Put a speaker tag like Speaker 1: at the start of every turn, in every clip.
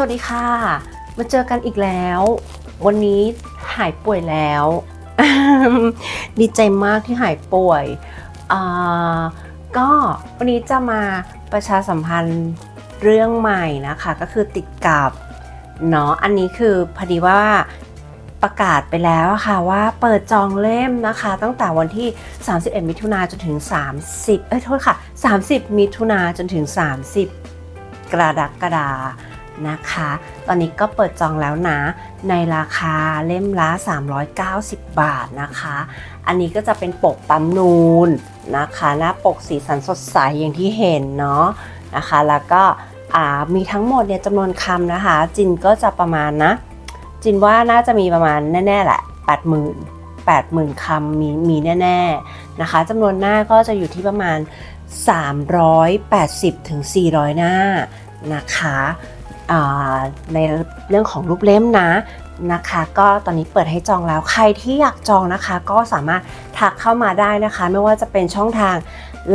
Speaker 1: วัสดีค่ะ มาเจอกันอีกแล้ว วันนี้หายป่วยแล้ว ดีใจมากที่หายป่วยอ่าก็วันนี้จะมาประชาสัมพันธ์เรื่องใหม่นะคะ ก็คือติดกับเนาะอันนี้คือพอดีว่าประกาศไปแล้วค่ะว่าเปิดจองเล่มนะคะ ตั้งแต่วันที่ 31 มิถุนาจนถึง 30 เอ้ยโทษค่ะ 30 มิถุนาจนถึง 30 กรกฎา นะคะ ตอนนี้ก็เปิดจองแล้วนะ ในราคาเล่มละ 390 บาทนะคะ อันนี้ก็จะเป็นปกปั๊มนูนนะคะ หน้าปกสีสันสดใสอย่างที่เห็นเนาะนะคะ แล้วก็มีทั้งหมดเนี่ยจำนวนคำนะคะ จินก็จะประมาณนะ จินว่าน่าจะมีประมาณแน่ๆแหละ 80,000 80,000คำมีมีแน่ๆนะคะจำนวนหน้าก็จะอยู่ที่ประมาณ 380ถึง400 หน้านะคะ ในเรื่องของรูปเล่มนะนะคะ ก็ตอนนี้เปิดให้จองแล้วใครที่อยากจองนะคะ ก็สามารถทักเข้ามาได้นะคะ ไม่ว่าจะเป็นช่องทาง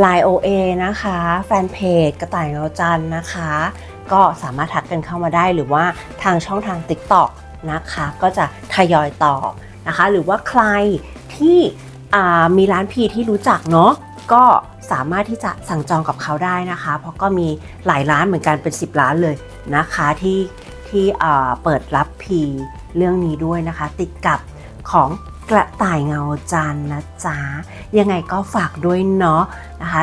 Speaker 1: Line OA นะคะแฟนเพจกระต่ายเงาจันนะคะ ก็สามารถทักกันเข้ามาได้หรือว่าทางช่องทาง TikTok นะคะ ก็จะทยอยตอบนะคะ หรือว่าใครที่มีร้านพีที่รู้จักเนาะ ก็สามารถที่จะสั่งจองกับเขาได้นะคะ เพราะก็มีหลายร้านเหมือนกันเป็น 10 ร้านเลยนะคะที่ที่เปิดรับพีเรื่องนี้ด้วยนะคะ ติดกับของกระต่ายเงาจันนะจ๊ะยังไงก็ฝากด้วยเนาะนะคะ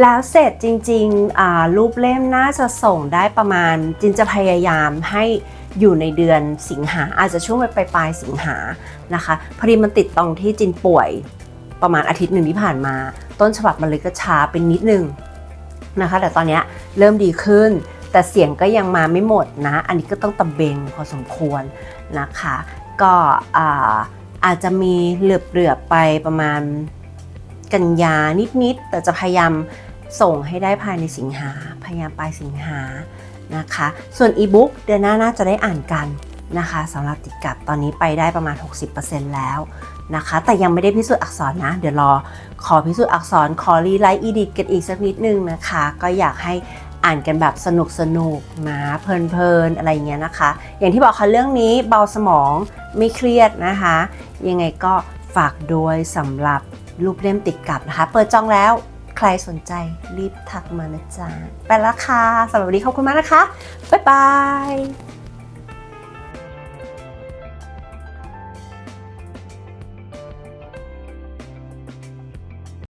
Speaker 1: แล้วเสร็จจริงๆรูปเล่มน่าจะส่งได้ประมาณจินจะพยายามให้อยู่ในเดือนสิงหาอาจจะช่วงไปปลายสิงหานะคะพอดีมันติดตรงที่จินป่วย ประมาณอาทิตย์หนึ่งที่ผ่านมา ต้นฉบับมันเลยก็ช้าเป็นนิดนึงนะคะ แต่ตอนนี้เริ่มดีขึ้น แต่เสียงก็ยังมาไม่หมดนะ อันนี้ก็ต้องตะเบงพอสมควรนะคะ ก็อาอาจจะมีเหลือบๆไปประมาณกันยานิดๆแต่จะพยายามส่งให้ได้ภายในสิงหาพยายามปลายสิงหานะคะ ส่วนอีบุ๊กเดือนหน้าน่าจะได้อ่านกัน นะคะสำหรับติดกับตอนนี้ไปได้ประมาณ 60%แล้วนะคะ แต่ยังไม่ได้พิสูจน์อักษรนะ เดี๋ยวรอขอพิสูจน์อักษรขอรีไลท์อีดิทกันอีกสักนิดนึงนะคะ ก็อยากให้อ่านกันแบบสนุกสนุกนะเพลินๆอะไรอย่างเงี้ยนะคะ อย่างที่บอกค่ะเรื่องนี้เบาสมองไม่เครียดนะคะ ยังไงก็ฝากด้วยสำหรับรูปเล่มติดกับนะคะ เปิดจองแล้วใครสนใจรีบทักมานะจ๊ะ ไปแล้วค่ะสำหรับวันนี้ขอบคุณมากนะคะ บ๊ายบาย